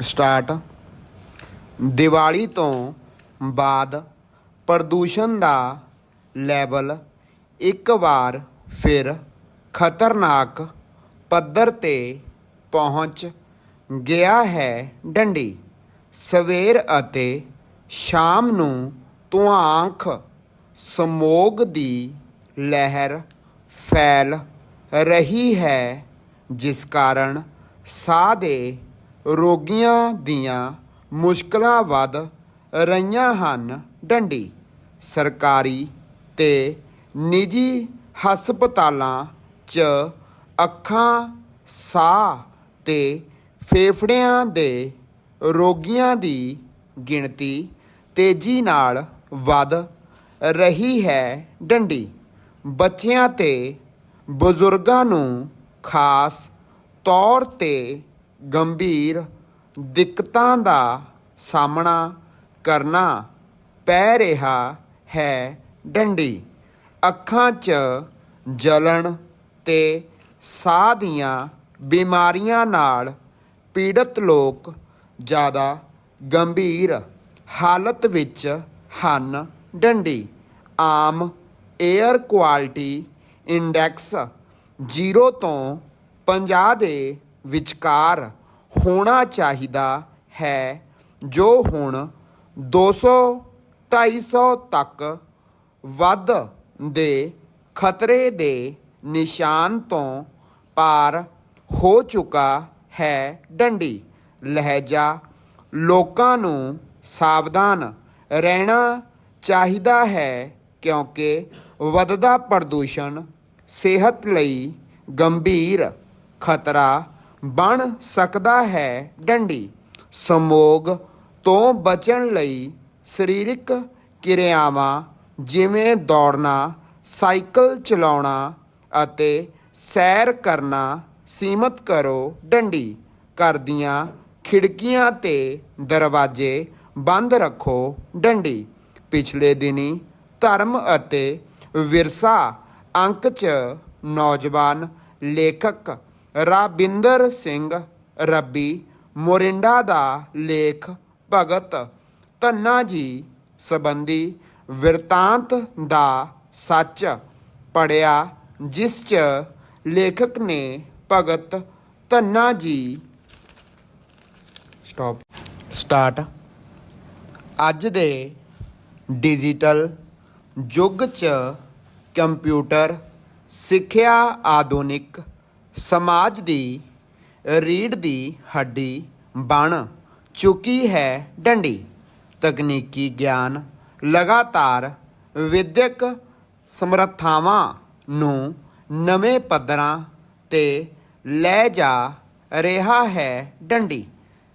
Start. Diwali ਤੋਂ ਬਾਅਦ ਪ੍ਰਦੂਸ਼ਣ ਦਾ ਲੈਵਲ ਇੱਕ ਵਾਰ ਫਿਰ ਖਤਰਨਾਕ ਪੱਧਰ ਤੇ ਪਹੁੰਚ ਗਿਆ ਹੈ ਡੰਡੀ। ਸਵੇਰ ਅਤੇ ਸ਼ਾਮ ਨੂੰ ਧੁਆਂਖ ਸਮੋਗ ਦੀ ਲਹਿਰ ਫੈਲ ਰਹੀ ਹੈ, ਜਿਸ ਕਾਰਨ ਸਾਹ ਦੇ ਰੋਗੀਆਂ ਦੀਆਂ ਮੁਸ਼ਕਲਾਂ ਵੱਧ ਰਹੀਆਂ ਹਨ। ਡੰਡੀ, ਸਰਕਾਰੀ ਤੇ ਨਿੱਜੀ ਹਸਪਤਾਲਾਂ 'ਚ ਅੱਖਾਂ, ਸਾਹ ਤੇ ਫੇਫੜਿਆਂ ਦੇ ਰੋਗੀਆਂ ਦੀ ਗਿਣਤੀ ਤੇਜ਼ੀ ਨਾਲ ਵੱਧ ਰਹੀ ਹੈ। ਡੰਡੀ, ਬੱਚਿਆਂ ਤੇ ਬਜ਼ੁਰਗਾਂ ਨੂੰ ਖਾਸ ਤੌਰ ਤੇ ਗੰਭੀਰ ਦਿੱਕਤਾਂ ਦਾ ਸਾਹਮਣਾ ਕਰਨਾ ਪੈ ਰਿਹਾ ਹੈ ਡੰਡੀ। ਅੱਖਾਂ 'ਚ ਜਲਣ ਤੇ ਸਾਹ ਦੀਆਂ ਬਿਮਾਰੀਆਂ ਨਾਲ ਪੀੜਤ ਲੋਕ ਜ਼ਿਆਦਾ ਗੰਭੀਰ ਹਾਲਤ ਵਿੱਚ ਹਨ ਡੰਡੀ। ਆਮ 에ਅਰ ਕੁਆਲਿਟੀ ਇੰਡੈਕਸ 0 ਤੋਂ 50 ਦੇ ਵਿਚਕਾਰ ਹੋਣਾ ਚਾਹੀਦਾ ਹੈ, ਜੋ ਹੁਣ 200 250 ਤੱਕ ਵੱਧ ਦੇ ਖਤਰੇ ਦੇ ਨਿਸ਼ਾਨ ਤੋਂ ਪਾਰ ਹੋ ਚੁੱਕਾ ਹੈ ਡੰਡੀ। ਲਹਿਜਾ, ਲੋਕਾਂ ਨੂੰ ਸਾਵਧਾਨ ਰਹਿਣਾ ਚਾਹੀਦਾ ਹੈ ਕਿਉਂਕਿ ਵੱਧਦਾ ਪ੍ਰਦੂਸ਼ਣ ਸਿਹਤ ਲਈ ਗੰਭੀਰ ਖਤਰਾ ਬਣ ਸਕਦਾ ਹੈ ਡੰਡੀ। ਸਮੋਗ ਤੋਂ ਬਚਣ ਲਈ ਸਰੀਰਕ ਕਿਰਿਆਵਾਂ ਜਿਵੇਂ ਦੌੜਨਾ, ਸਾਈਕਲ ਚਲਾਉਣਾ ਅਤੇ ਸੈਰ ਕਰਨਾ ਸੀਮਤ ਕਰੋ ਡੰਡੀ। ਘਰ ਦੀਆਂ ਖਿੜਕੀਆਂ ਤੇ ਦਰਵਾਜ਼ੇ ਬੰਦ ਰੱਖੋ ਡੰਡੀ। ਪਿਛਲੇ ਦਿਨੀ ਧਰਮ ਅਤੇ ਵਿਰਸਾ ਅੰਕ 'ਚ ਨੌਜਵਾਨ ਲੇਖਕ ਰਾਬਿੰਦਰ ਸਿੰਘ ਰੱਬੀ ਮੋਰਿੰਡਾ ਦਾ ਲੇਖ ਭਗਤ। ਧੰਨਾ ਜੀ ਸੰਬੰਧੀ ਵਿਰਤਾਂਤ ਦਾ ਸੱਚ ਪੜਿਆ ਜਿਸ 'ਚ ਲੇਖਕ ਨੇ ਭਗਤ ਧੰਨਾ ਜੀ ਸਟਾਪ ਸਟਾਰਟ ਅੱਜ ਦੇ ਡਿਜੀਟਲ ਯੁੱਗ 'ਚ ਕੰਪਿਊਟਰ ਸਿੱਖਿਆ ਆਧੁਨਿਕ ਸਮਾਜ ਦੀ, ਰੀੜ ਦੀ ਹੱਡੀ ਬਣ ਚੁੱਕੀ ਹੈ ਡੰਡੀ। ਤਕਨੀਕੀ ਗਿਆਨ ਲਗਾਤਾਰ ਵਿਦਿਅਕ ਸਮਰੱਥਾਵਾਂ ਨੂੰ ਨਵੇਂ ਪੱਧਰਾਂ ਤੇ ਲੈ ਜਾ ਰਿਹਾ ਹੈ ਡੰਡੀ।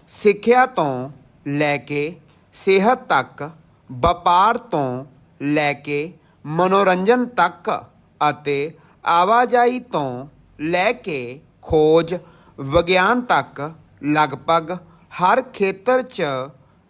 ਸਿੱਖਿਆ ਤੋਂ ਲੈ ਕੇ ਸਿਹਤ ਤੱਕ, ਵਪਾਰ ਤੋਂ ਲੈ ਕੇ ਮਨੋਰੰਜਨ ਤੱਕ ਅਤੇ ਆਵਾਜਾਈ ਤੋਂ ਲੈ ਕੇ ਖੋਜ ਵਿਗਿਆਨ ਤੱਕ ਲਗਭਗ ਹਰ ਖੇਤਰ 'ਚ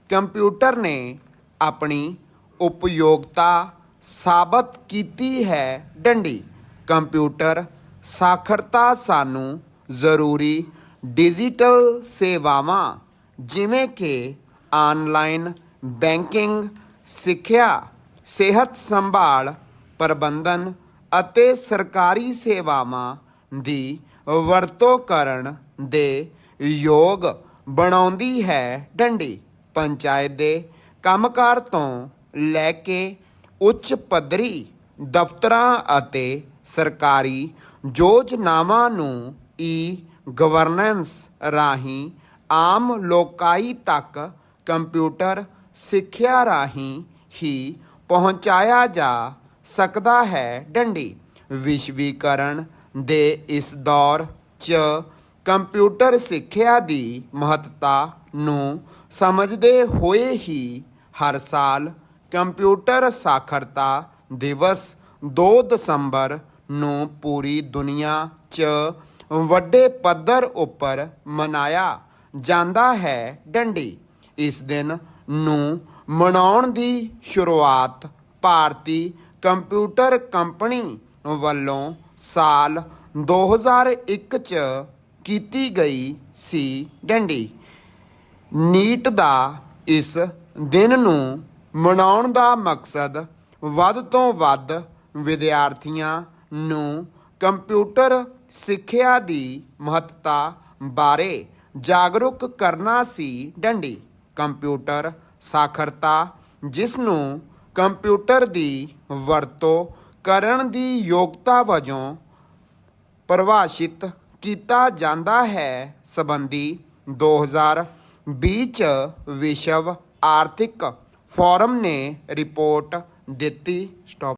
ਕੰਪਿਊਟਰ ਨੇ ਆਪਣੀ ਉਪਯੋਗਤਾ ਸਾਬਤ ਕੀਤੀ ਹੈ ਡੰਡੀ। ਕੰਪਿਊਟਰ ਸਾਖਰਤਾ ਸਾਨੂੰ ਜ਼ਰੂਰੀ ਡਿਜੀਟਲ ਸੇਵਾਵਾਂ, ਜਿਵੇਂ ਕਿ ਆਨਲਾਈਨ ਬੈਂਕਿੰਗ, ਸਿੱਖਿਆ, ਸਿਹਤ ਸੰਭਾਲ, ਪ੍ਰਬੰਧਨ ਅਤੇ ਸਰਕਾਰੀ ਸੇਵਾਵਾਂ ਦੀ ਵਰਤੋਂ ਕਰਨ ਦੇ ਯੋਗ ਬਣਾਉਂਦੀ ਹੈ ਡੰਡੀ। ਪੰਚਾਇਤ ਦੇ ਕੰਮਕਾਰ ਤੋਂ ਲੈ ਕੇ ਉੱਚ ਪੱਧਰੀ ਦਫ਼ਤਰਾਂ ਅਤੇ ਸਰਕਾਰੀ ਯੋਜਨਾਵਾਂ ਨੂੰ ਈ ਗਵਰਨੈਂਸ ਰਾਹੀਂ ਆਮ ਲੋਕਾਈ ਤੱਕ ਕੰਪਿਊਟਰ ਸਿੱਖਿਆ ਰਾਹੀਂ ਹੀ ਪਹੁੰਚਾਇਆ ਜਾ ਸਕਦਾ ਹੈ। ਡੰਡੀ, ਵਿਸ਼ਵੀਕਰਨ ਦੇ ਇਸ ਦੌਰ 'ਚ ਕੰਪਿਊਟਰ ਸਿੱਖਿਆ ਦੀ ਮਹੱਤਤਾ ਨੂੰ ਸਮਝਦੇ ਹੋਏ ਹੀ ਹਰ ਸਾਲ ਕੰਪਿਊਟਰ ਸਾਖਰਤਾ ਦਿਵਸ 2 ਦਸੰਬਰ ਨੂੰ ਪੂਰੀ ਦੁਨੀਆ 'ਚ ਵੱਡੇ ਪੱਧਰ ਉੱਪਰ ਮਨਾਇਆ ਜਾਂਦਾ ਹੈ ਡੰਡੀ। ਇਸ ਦਿਨ ਨੂੰ ਮਨਾਉਣ ਦੀ ਸ਼ੁਰੂਆਤ ਭਾਰਤੀ ਕੰਪਿਊਟਰ ਕੰਪਨੀ ਵੱਲੋਂ ਸਾਲ 2001 ਚ ਕੀਤੀ ਗਈ ਸੀ ਡੰਡੀ। ਨੀਟ ਦਾ ਇਸ ਦਿਨ ਨੂੰ ਮਨਾਉਣ ਦਾ ਮਕਸਦ ਵੱਧ ਤੋਂ ਵੱਧ ਵਿਦਿਆਰਥੀਆਂ ਨੂੰ ਕੰਪਿਊਟਰ ਸਿੱਖਿਆ ਦੀ ਮਹੱਤਤਾ ਬਾਰੇ ਜਾਗਰੂਕ ਕਰਨਾ ਸੀ ਡੰਡੀ। ਕੰਪਿਊਟਰ ਸਾਖਰਤਾ, ਜਿਸ ਨੂੰ ਕੰਪਿਊਟਰ ਦੀ ਵਰਤੋਂ ਕਰਨ ਦੀ ਯੋਗਤਾ ਵਜੋਂ ਪਰਿਭਾਸ਼ਿਤ ਕੀਤਾ ਜਾਂਦਾ ਹੈ ਸੰਬੰਧੀ 2020 ਚ ਵਿਸ਼ਵ ਆਰਥਿਕ ਫੋਰਮ ਨੇ ਰਿਪੋਰਟ ਦਿੱਤੀ। ਸਟਾਪ